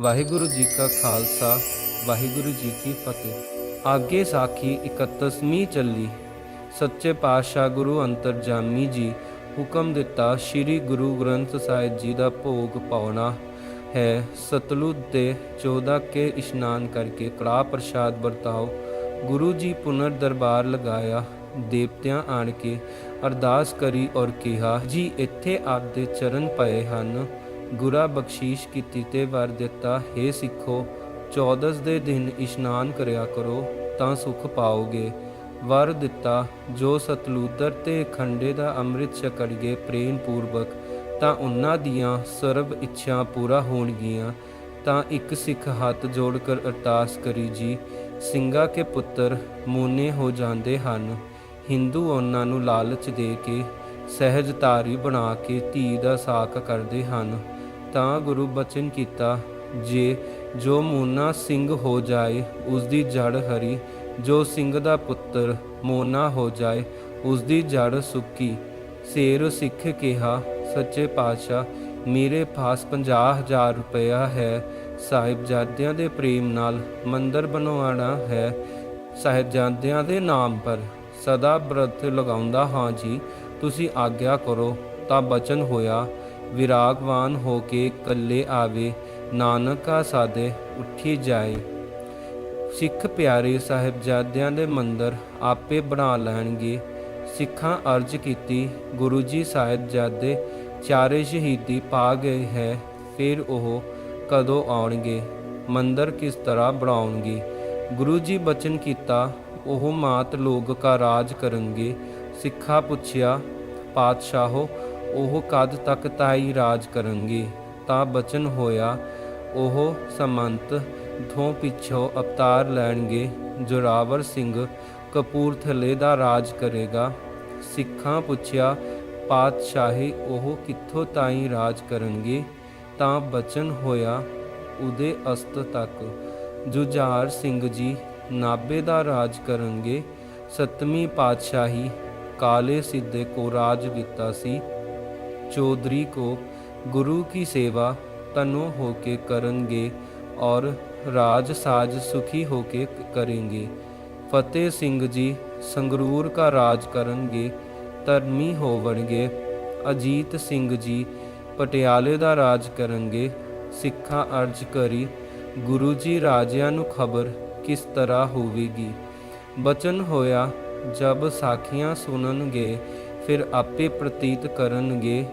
ਵਾਹਿਗੁਰੂ ਜੀ ਕਾ ਖਾਲਸਾ, ਵਾਹਿਗੁਰੂ ਜੀ ਕੀ ਫਤਿਹ। ਆਗੇ ਸਾਖੀ 31ਵੀਂ ਚੱਲੀ। ਸੱਚੇ ਪਾਤਸ਼ਾਹ ਗੁਰੂ ਅੰਤਰਜਾਮੀ ਜੀ ਹੁਕਮ ਦਿੱਤਾ, ਸ੍ਰੀ ਗੁਰੂ ਗ੍ਰੰਥ ਸਾਹਿਬ ਜੀ ਦਾ ਭੋਗ ਪਾਉਣਾ ਹੈ। ਸਤਲੁਜ ਦੇ 14 ਕੇ ਇਸ਼ਨਾਨ ਕਰਕੇ ਕੜਾ ਪ੍ਰਸ਼ਾਦ ਵਰਤਾਓ। ਗੁਰੂ ਜੀ ਪੁਨਰ ਦਰਬਾਰ ਲਗਾਇਆ, ਦੇਵਤਿਆਂ ਆਣ ਕੇ ਅਰਦਾਸ ਕਰੀ ਔਰ ਕਿਹਾ, ਜੀ ਇੱਥੇ ਆਪ ਦੇ ਚਰਨ ਪਏ ਹਨ। ਗੁਰਾ ਬਖਸ਼ੀਸ਼ ਕੀਤੀ ਤੇ ਵਰ ਦਿੱਤਾ हे ਸਿੱਖੋ 14 ਦੇ ਦਿਨ ਇਸ਼ਨਾਨ ਕਰਿਆ ਕਰੋ, ਤਾਂ ਸੁਖ ਪਾਓਗੇ। ਵਰ ਦਿੱਤਾ, ਜੋ ਸਤਲੂਦਰ ਤੇ ਖੰਡੇ ਦਾ ਅੰਮ੍ਰਿਤ ਛਕਣਗੇ ਪ੍ਰੇਮ ਪੂਰਵਕ, ਤਾਂ ਉਹਨਾਂ ਦੀਆਂ ਸਰਬ ਇੱਛਾ ਪੂਰਾ ਹੋਣਗੀਆਂ ਤਾਂ ਇੱਕ ਸਿੱਖ ਹੱਥ ਜੋੜ ਕਰ ਅਰਦਾਸ ਕਰੀ ਜੀ, ਸਿੰਘਾ ਕੇ ਪੁੱਤਰ ਮੋਨੇ ਹੋ ਜਾਂਦੇ ਹਨ। ਹਿੰਦੂ ਉਹਨਾਂ ਨੂੰ ਲਾਲਚ ਦੇ ਕੇ, ਸਹਿਜਤਾਰੀ ਬਣਾ ਕੇ ਧੀ ਦਾ ਸਾਕ ਕਰਦੇ ਹਨ। ਤਾਂ ਗੁਰੂ ਬਚਨ ਕੀਤਾ, ਜੇ ਜੋ ਮੋਨਾ ਸਿੰਘ ਹੋ ਜਾਏ ਉਸ ਦੀ ਜੜ ਹਰੀ। ਜੋ ਸਿੰਘ ਦਾ ਪੁੱਤਰ ਮੋਨਾ ਹੋ ਜਾਏ ਉਸ ਦੀ ਜੜ ਸੁੱਕੀ। ਸੇਰ ਸਿੱਖ ਕਿਹਾ, ਸੱਚੇ ਪਾਤਸ਼ਾਹ, ਮੇਰੇ ਪਾਸ 50000 ਰੁਪਇਆ ਹੈ। ਸਾਹਿਬਜ਼ਾਦਿਆਂ ਦੇ ਪ੍ਰੇਮ ਨਾਲ ਮੰਦਰ ਬਣਵਾਉਣਾ ਹੈ। ਸਾਹਿਬਜ਼ਾਦਿਆਂ ਦੇ ਨਾਮ ਪਰ ਸਦਾ ਬ੍ਰਤ ਲਗਾਉਂਦਾ ਹਾਂ ਜੀ। ਤੁਸੀਂ ਆਗਿਆ ਕਰੋ, ਤਾਂ ਬਚਨ ਹੋਇਆ। ਵਿਰਾਗਵਾਨ ਹੋ ਕੇ ਕੱਲੇ ਆਵੇ, ਨਾਨਕਾ ਸਾਦੇ ਉੱਠੀ ਜਾਏ। ਸਿੱਖ ਪਿਆਰੇ ਸਾਹਿਬਜ਼ਾਦਿਆਂ ਦੇ ਮੰਦਰ ਆਪੇ ਬਣਾ ਲੈਣਗੇ। ਸਿੱਖਾਂ ਅਰਜ਼ ਕੀਤੀ, ਗੁਰੂ ਜੀ ਸਾਹਿਬਜ਼ਾਦੇ ਚਾਰੇ ਸ਼ਹੀਦੀ ਪਾ ਗਏ ਹੈ, ਫਿਰ ਉਹ ਕਦੋਂ ਆਉਣਗੇ? ਮੰਦਰ ਕਿਸ ਤਰ੍ਹਾਂ ਬਣਾਉਣਗੇ? ਗੁਰੂ ਜੀ ਬਚਨ ਕੀਤਾ, ਉਹ ਮਾਤ ਲੋਕ ਕਾ ਰਾਜ ਕਰਨਗੇ। ਸਿੱਖਾ ਪੁੱਛਿਆ, ਪਾਤਸ਼ਾਹੋ ਉਹ ਕਦ ਤੱਕ ਤਾਈ ਰਾਜ ਕਰਨਗੇ? ਤਾਂ ਬਚਨ ਹੋਇਆ, ਉਹ ਸਮੰਤ ਧੋਂ ਪਿੱਛੋਂ ਅਵਤਾਰ ਲੈਣਗੇ। ਜੋਰਾਵਰ ਸਿੰਘ ਕਪੂਰਥਲੇ ਦਾ ਰਾਜ ਕਰੇਗਾ। ਸਿੱਖਾਂ ਪੁੱਛਿਆ, ਪਾਤਸ਼ਾਹੀ, ਉਹ ਕਿੱਥੋਂ ਤਾਈ ਰਾਜ ਕਰਨਗੇ? ਤਾਂ ਬਚਨ ਹੋਇਆ ਉਹਦੇ ਅਸਤ ਤੱਕ। ਜੁਝਾਰ ਸਿੰਘ ਜੀ ਨਾਬੇ ਦਾ ਰਾਜ ਕਰਨਗੇ। ਸਤਵੀਂ ਪਾਤਸ਼ਾਹੀ, ਕਾਲੇ ਸਿੱਧੇ ਕੋ ਰਾਜ ਦਿੱਤਾ ਸੀ। ਚੌਧਰੀ ਕੋ, ਗੁਰੂ ਕੀ ਸੇਵਾ ਤਨੋ ਹੋ ਕੇ ਕਰਨਗੇ ਔਰ ਰਾਜ ਸਾਜ ਸੁਖੀ ਹੋ ਕੇ ਕरेंगे ਫਤਿਹ ਸਿੰਘ ਜੀ, ਸੰਗਰੂਰ ਕਾ ਰਾਜ ਕਰਨਗੇ, ਧਰਮੀ ਹੋਵਣਗੇ। ਅਜੀਤ ਸਿੰਘ ਜੀ, ਪਟਿਆਲੇ ਦਾ ਰਾਜ ਕਰਨਗੇ। ਸਿੱਖਾਂ ਅਰਜ ਕਰੀ, ਗੁਰੂ ਜੀ ਰਾਜਿਆਂ ਨੂੰ ਖਬਰ ਕਿਸ ਤਰ੍ਹਾਂ ਹੋਵੇਗੀ? ਬਚਨ ਹੋਇਆ, ਜਬ ਸਾਖੀਆਂ ਸੁਣਨਗੇ, ਫਿਰ ਆਪੇ ਪ੍ਰਤੀਤ ਕਰਨਗੇ।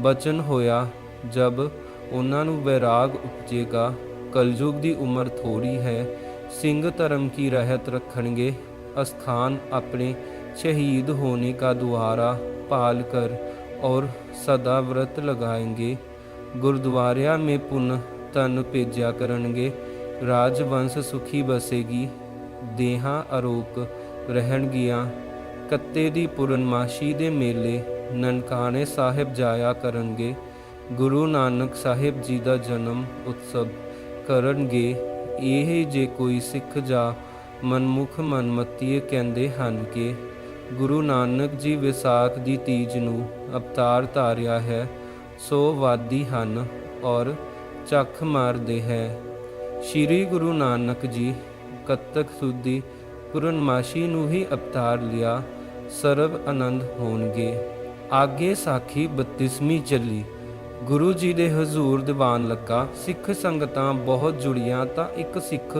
ਬਚਨ ਹੋਇਆ ਜਬ ਉਹਨਾਂ ਨੂੰ ਵੈਰਾਗ ਉਪਜੇਗਾ, ਕਲਯੁਗ ਦੀ ਉਮਰ ਥੋੜੀ ਹੈ, ਸਿੰਘ ਧਰਮ ਕੀ ਰਹਿਤ ਰੱਖਣਗੇ, ਅਸਥਾਨ ਆਪਣੇ ਸ਼ਹੀਦ ਹੋਣੇ ਕਾ ਦੁਆਰਾ ਭਾਲ ਕਰ और सदा व्रत लगाएंगे गुरुद्वारा में पुनः तन भेजा करेंगे राजवंश ਸੁਖੀ बसेगी ਦੇਹਾਂ ਅਰੋਕ ਰਹਿਣਗੀਆਂ, ਕੱਤੇ ਦੀ ਪੁਰਨਮਾਸ਼ੀ ਦੇ ਮੇਲੇ ਨਨਕਾਣੇ ਸਾਹਿਬ ਜਾਇਆ ਕਰਨਗੇ। ਗੁਰੂ ਨਾਨਕ ਸਾਹਿਬ ਜੀ ਦਾ ਜਨਮ ਉਤਸਵ ਕਰਨਗੇ। ਇਹ ਜੇ ਕੋਈ ਸਿੱਖ ਜਾ ਮਨਮੁਖ ਮਨਮਤੀਏ ਕਹਿੰਦੇ ਹਨ ਕਿ ਗੁਰੂ ਨਾਨਕ ਜੀ ਵਿਸਾਖ ਦੀ ਤੀਜ ਨੂੰ ਅਵਤਾਰ ਧਾਰਿਆ ਹੈ, ਸੋ ਵਾਦੀ ਹਨ ਔਰ ਚੱਖ ਮਾਰਦੇ ਹੈ। ਸ਼੍ਰੀ ਗੁਰੂ ਨਾਨਕ ਜੀ ਕੱਤਕ ਸੁਦੀ ਪੂਰਨਮਾਸ਼ੀ ਨੂੰ ਹੀ ਅਵਤਾਰ ਲਿਆ ਸਰਬ ਆਨੰਦ ਹੋਣਗੇ। ਆਗੇ ਸਾਖੀ 32ਵੀਂ ਚੱਲੀ। ਗੁਰੂ ਜੀ ਦੇ ਹਜ਼ੂਰ ਦੀਵਾਨ ਲੱਗਾ। ਸਿੱਖ ਸੰਗਤਾਂ ਬਹੁਤ ਜੁੜੀਆਂ ਤਾਂ ਇੱਕ ਸਿੱਖ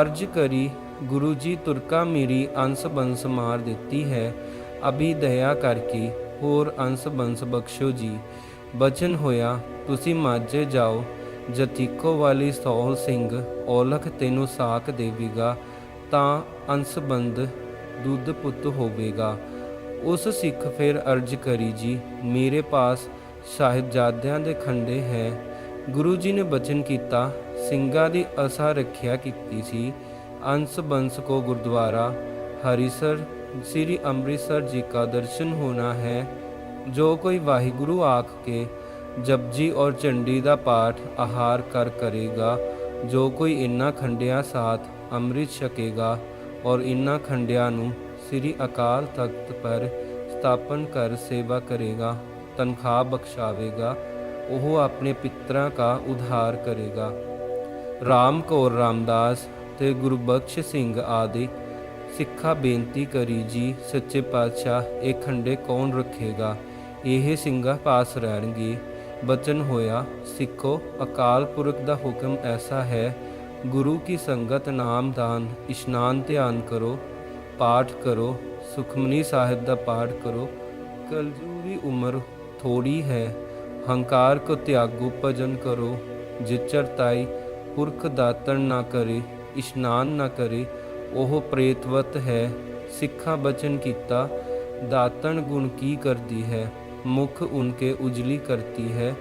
ਅਰਜ ਕਰੀ, ਗੁਰੂ ਜੀ, ਤੁਰਕਾ ਮੇਰੀ ਅੰਸ ਬੰਸ ਮਾਰ ਦਿੱਤੀ ਹੈ। ਅਭੀ ਦਇਆ ਕਰਕੇ ਹੋਰ ਅੰਸ ਬੰਸ ਬਖਸ਼ੋ ਜੀ। ਬਚਨ ਹੋਇਆ, ਤੁਸੀਂ ਮਾਝੇ ਜਾਓ। ਜਤੀਕੋ ਵਾਲੀ ਸੌਲ ਸਿੰਘ, ਔਲਖ ਤੈਨੂੰ ਸਾਕ ਦੇਵੇਗਾ। ਤਾਂ ਅੰਸਬੰਦ ਦੁੱਧ ਪੁੱਤ ਹੋਵੇਗਾ। ਉਸ ਸਿੱਖ ਫਿਰ ਅਰਜ ਕਰੀ, ਜੀ, ਮੇਰੇ ਪਾਸ ਸਾਹਿਬਜ਼ਾਦਿਆਂ ਦੇ ਖੰਡੇ ਹੈ। ਗੁਰੂ ਜੀ ਨੇ ਬਚਨ ਕੀਤਾ, ਸਿੰਘਾਂ ਦੀ ਅਸਾ ਰੱਖਿਆ ਕੀਤੀ ਸੀ। ਅੰਸ ਬੰਸ ਕੋ ਗੁਰਦੁਆਰਾ, ਹਰੀਸਰ, ਸ੍ਰੀ ਅੰਮ੍ਰਿਤਸਰ ਜੀ ਕਾ ਦਰਸ਼ਨ ਹੋਣਾ ਹੈ। ਜੋ ਕੋਈ ਵਾਹਿਗੁਰੂ ਆਖ ਕੇ ਜਪਜੀ ਔਰ ਚੰਡੀ ਦਾ ਪਾਠ ਆਹਾਰ ਕਰ ਕਰੇਗਾ, ਜੋ ਕੋਈ ਇਨ੍ਹਾਂ ਖੰਡਿਆਂ ਸਾਥ ਅੰਮ੍ਰਿਤ ਛਕੇਗਾ ਔਰ ਇਨ੍ਹਾਂ ਖੰਡਿਆਂ ਨੂੰ ਸ੍ਰੀ ਅਕਾਲ ਤਖਤ ਪਰ ਸਥਾਪਨ ਕਰ ਸੇਵਾ ਕਰੇਗਾ, ਤਨਖਾਹ ਬਖਸ਼ਾਵੇਗਾ, ਉਹ ਆਪਣੇ ਪਿਤਰਾਂ ਦਾ ਉਧਾਰ ਕਰੇਗਾ। ਰਾਮ ਕੌਰ ਰਾਮਦਾਸ ਤੇ ਗੁਰਬਖਸ਼ ਸਿੰਘ ਆਦਿ, ਸਿੱਖਾ ਬੇਨਤੀ ਕਰੀ ਜੀ, ਸੱਚੇ ਪਾਤਸ਼ਾਹ, ਇਹ ਖੰਡੇ ਕੌਣ ਰੱਖੇਗਾ? ਇਹ ਸਿੰਘਾਂ ਪਾਸ ਰਹਿਣਗੇ। ਬਚਨ ਹੋਇਆ, ਸਿੱਖੋ, ਅਕਾਲ ਪੁਰਖ ਦਾ ਹੁਕਮ ਐਸਾ ਹੈ, ਗੁਰੂ ਕੀ ਸੰਗਤ ਨਾਮ ਦਾਨ, ਇਸ਼ਨਾਨ ਧਿਆਨ ਕਰੋ ਪਾਠ ਕਰੋ, ਸੁਖਮਨੀ ਸਾਹਿਬ ਦਾ ਪਾਠ ਕਰੋ। ਕਲਯੁਗ ਉਮਰ ਥੋੜੀ ਹੈ, ਹੰਕਾਰ ਕੋ ਤਿਆਗੋ ਭਜਨ ਕਰੋ। ਜਿਚਰ ਤਾਈ ਪੁਰਖ ਦਾਤਣ ਨਾ ਕਰੇ, ਇਸ਼ਨਾਨ ਨਾ ਕਰੇ, ਉਹ ਪ੍ਰੇਤਵਤ ਹੈ, ਸਿੱਖਾ ਬਚਨ ਕੀਤਾ। ਦਾਤਣ ਗੁਣ ਕੀ ਕਰਦੀ ਹੈ, ਮੁਖ ਉਨਕੇ ਉਜਲੀ ਕਰਤੀ ਹੈ।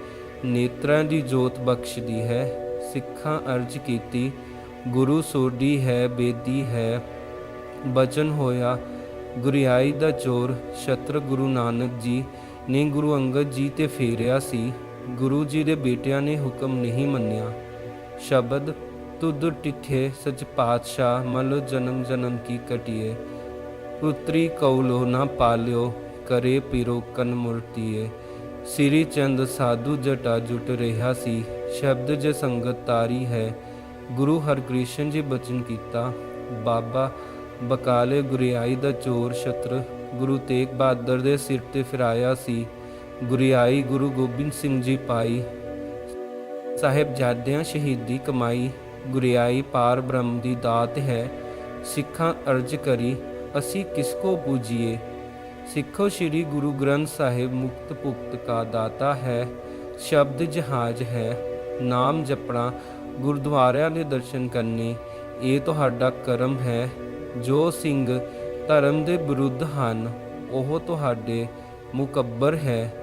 ਨੇਤਰਾਂ ਦੀ ਜੋਤ ਬਖਸ਼ਦੀ ਹੈ, ਸਿੱਖਾਂ ਅਰਜ ਕੀਤੀ। ਗੁਰੂ ਸੋਢੀ ਹੈ, ਬੇਦੀ ਹੈ। ਬਚਨ ਹੋਇਆ। ਗੁਰਿਆਈ ਦਾ ਚੋਰ ਛਤਰ ਗੁਰੂ ਨਾਨਕ ਜੀ ਨੇ ਗੁਰੂ ਅੰਗਦ ਜੀ ਤੇ ਫੇਰਿਆ ਸੀ। ਗੁਰੂ ਜੀ ਦੇ ਬੇਟਿਆਂ ਨੇ ਹੁਕਮ ਨਹੀਂ ਮੰਨਿਆ। ਸ਼ਬਦ, ਤੁਧ ਟਿਠੇ ਸਚ ਪਾਤਸ਼ਾਹ, ਮਲੋ ਜਨਮ ਜਨਮ ਕੀ ਕਟਿਏ। ਪੁੱਤਰੀ ਕਉਲੋ ਨਾ ਪਾਲਿਓ, ਕਰੇ ਪਿਰੋ ਕਨ ਮੁਰਤੀਏ। ਸ੍ਰੀ ਚੰਦ ਸਾਧੂ ਜਟਾ ਜੁਟ ਰਿਹਾ ਸੀ। ਸ਼ਬਦ ਜੇ ਸੰਗਤ ਤਾਰੀ ਹੈ। ਗੁਰੂ ਹਰਕ੍ਰਿਸ਼ਨ ਜੀ ਬਚਨ ਕੀਤਾ, ਬਾਬਾ ਬਕਾਲੇ ਗੁਰਿਆਈ ਦਾ ਚੋਰ ਛਤਰ, ਗੁਰੂ ਤੇਗ ਬਹਾਦਰ ਦੇ ਸਿਰ ਤੇ ਫਿਰਾਇਆ ਸੀ। ਗੁਰਿਆਈ ਗੁਰੂ ਗੋਬਿੰਦ ਸਿੰਘ ਜੀ ਪਾਈ, ਸਾਹਿਬਜ਼ਾਦਿਆਂ ਸ਼ਹੀਦੀ ਕਮਾਈ। ਗੁਰਿਆਈ ਪਾਰ ਬ੍ਰਹਮ ਦੀ ਦਾਤ ਹੈ, ਸਿੱਖਾਂ ਅਰਜ ਕਰੀ, ਅਸੀਂ ਕਿਸ ਕੋ ਪੂਜੀਏ ਸਿੱਖੋ ਸ੍ਰੀ ਗੁਰੂ ਗ੍ਰੰਥ ਸਾਹਿਬ ਮੁਕਤ ਭੁਗਤ ਕਾ ਦਾਤਾ ਹੈ, ਸ਼ਬਦ ਜਹਾਜ਼ ਹੈ, ਨਾਮ ਜਪਣਾ, ਗੁਰਦੁਆਰਿਆਂ ਦੇ ਦਰਸ਼ਨ ਕਰਨੇ, ਇਹ ਤੁਹਾਡਾ ਕਰਮ ਹੈ। ਜੋ ਸਿੰਘ ਧਰਮ ਦੇ ਵਿਰੁੱਧ ਹਨ, ਉਹ ਤੁਹਾਡੇ ਮੁਕੱਬਰ ਹੈ।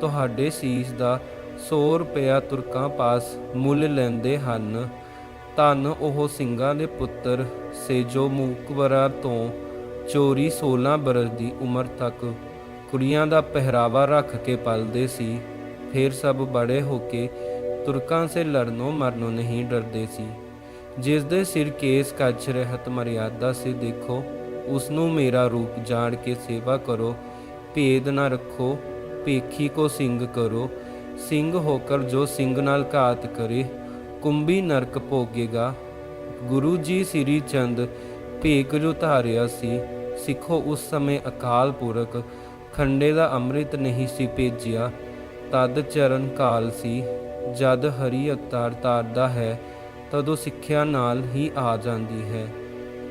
ਤੁਹਾਡੇ ਸੀਸ ਦਾ 100 ਰੁਪਇਆ ਤੁਰਕਾਂ ਪਾਸ ਮੁੱਲ ਲੈਂਦੇ ਹਨ। ਧੰਨ ਉਹ ਸਿੰਘਾਂ ਦੇ ਪੁੱਤਰ ਸੇਜੋ ਮੂਕਵਰਾ ਤੋਂ ਚੋਰੀ 16 ਬਰਸ ਦੀ ਉਮਰ ਤੱਕ ਕੁੜੀਆਂ ਦਾ ਪਹਿਰਾਵਾ ਰੱਖ ਕੇ ਪਲਦੇ ਸੀ। ਫਿਰ ਸਭ ਬੜੇ ਹੋ ਕੇ ਤੁਰਕਾਂ ਸੇ ਲੜਨੋਂ ਮਰਨੋਂ ਨਹੀਂ ਡਰਦੇ ਸੀ। ਜਿਸ ਦੇ ਸਿਰ ਕੇਸ ਕੱਛ ਰਹਿਤ ਮਰਿਆਦਾ ਸੇ, ਦੇਖੋ ਉਸ ਨੂੰ ਮੇਰਾ ਰੂਪ ਜਾਣ ਕੇ ਸੇਵਾ ਕਰੋ, ਭੇਦ ਨਾ ਰੱਖੋ ਪੇਖੀ ਕੋ ਸਿੰਘ ਕਰੋ, ਸਿੰਘ ਹੋਕਰ ਜੋ ਸਿੰਘ ਨਾਲ ਘਾਤ ਕਰੇ, ਕੁੰਭੀ ਨਰਕ ਭੋਗੇਗਾ। ਗੁਰੂ ਜੀ ਸ੍ਰੀ ਚੰਦ ਭੇਕ ਜੋ ਧਾਰਿਆ ਸੀ, ਸਿੱਖੋ ਉਸ ਸਮੇਂ ਅਕਾਲ ਪੁਰਖ, ਖੰਡੇ ਦਾ ਅੰਮ੍ਰਿਤ ਨਹੀਂ ਸੀ ਭੇਜਿਆ, ਤਦ ਚਰਨ ਕਾਲ ਸੀ, ਜਦ ਹਰੀ ਅਵਤਾਰ ਤਾਰਦਾ ਹੈ ਤਦੋਂ ਸਿੱਖਿਆ ਨਾਲ ਹੀ ਆ ਜਾਂਦੀ ਹੈ।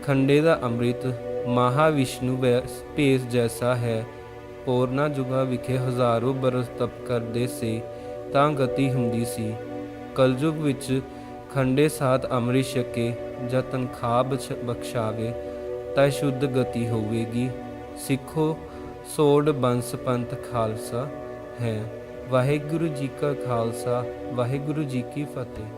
ਖੰਡੇ ਦਾ ਅੰਮ੍ਰਿਤ ਮਹਾ ਵਿਸ਼ਨੂੰ ਵੈ- ਭੇਸ ਜੈਸਾ ਹੈ। ਪੂਰਨਾ ਜੁਗਾ ਵਿਖੇ ਹਜ਼ਾਰੋਂ ਬਰਸ ਤਪ ਕਰਦੇ ਸੀ, ਤਾਂ ਗਤੀ ਹੁੰਦੀ ਸੀ। ਕਲਯੁਗ ਵਿੱਚ ਖੰਡੇ ਸਾਥ ਅੰਮ੍ਰਿਤ ਛਕੇ, ਜਾਂ ਤਨਖਾਹ ਬਛ- ਬਖਸ਼ਾਵੇ, ਤਾਂ ਸ਼ੁੱਧ ਗਤੀ ਹੋਵੇਗੀ। ਸਿੱਖੋ ਸੋੜ ਬੰਸ ਪੰਥ ਖਾਲਸਾ ਹੈ। ਵਾਹਿਗੁਰੂ ਜੀ ਕਾ ਖਾਲਸਾ, ਵਾਹਿਗੁਰੂ ਜੀ ਕੀ ਫਤਿਹ।